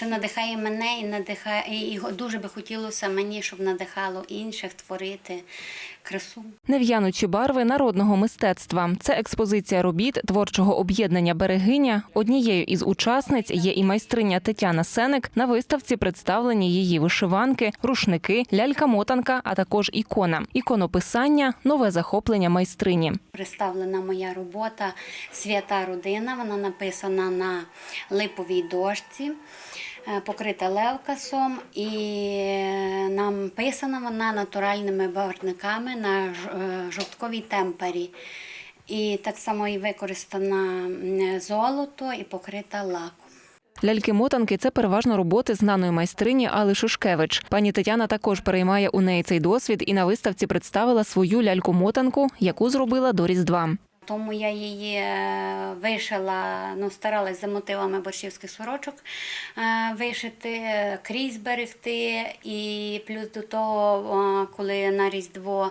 Це надихає мене і надихає, і дуже би хотілося мені, щоб надихало інших творити красу. Нев'янучі барви народного мистецтва. Це експозиція робіт творчого об'єднання Берегиня. Однією із учасниць є і майстриня Тетяна Сеник. На виставці представлені її вишиванки, рушники, лялька-мотанка, а також ікона. Іконописання нове захоплення майстрині. Представлена моя робота Свята родина. Вона написана на липовій дошці, покрита левкасом і е, написана вона натуральними барвниками на е, жовтковій темпері. І так само і використана золото і покрита лаком. Ляльки-мотанки це переважно роботи знаної майстрині Али Шушкевич. Пані Тетяна також переймає у неї цей досвід і на виставці представила свою ляльку-мотанку, яку зробила до Різдва. Тому я її е, вишила, ну, старалась за мотивами борщівських сорочок е, вишити, крізь берегти. І плюс до того, коли на Різдво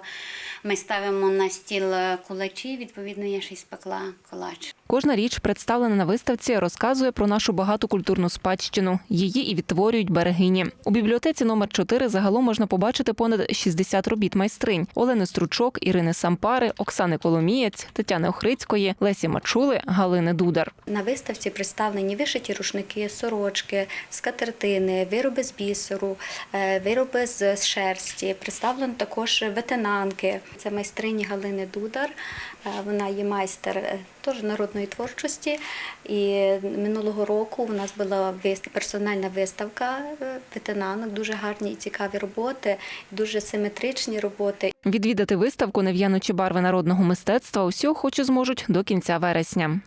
ми ставимо на стіл кулачі, відповідно, я ще й спекла колач. Кожна річ, представлена на виставці, розказує про нашу багату культурну спадщину. Її і відтворюють берегині. У бібліотеці номер 4 загалом можна побачити понад 60 робіт майстринь: Олени Стручок, Ірини Сампари, Оксани Коломієць, Тетяни Охрицької, Лесі Мачули, Галини Дудар. На виставці представлені вишиті рушники, сорочки, скатертини, вироби з бісеру, е, вироби з шерсті. Представлено також ветенанки. Це майстрині Галини Дудар. Е, Вона є майстер е, теж народної творчості. І минулого року у нас була персональна виставка е, ветенанок, дуже гарні і цікаві роботи, дуже симетричні роботи. Відвідати виставку Нев'яночі барви народного мистецтва усі охочі зможуть до кінця вересня.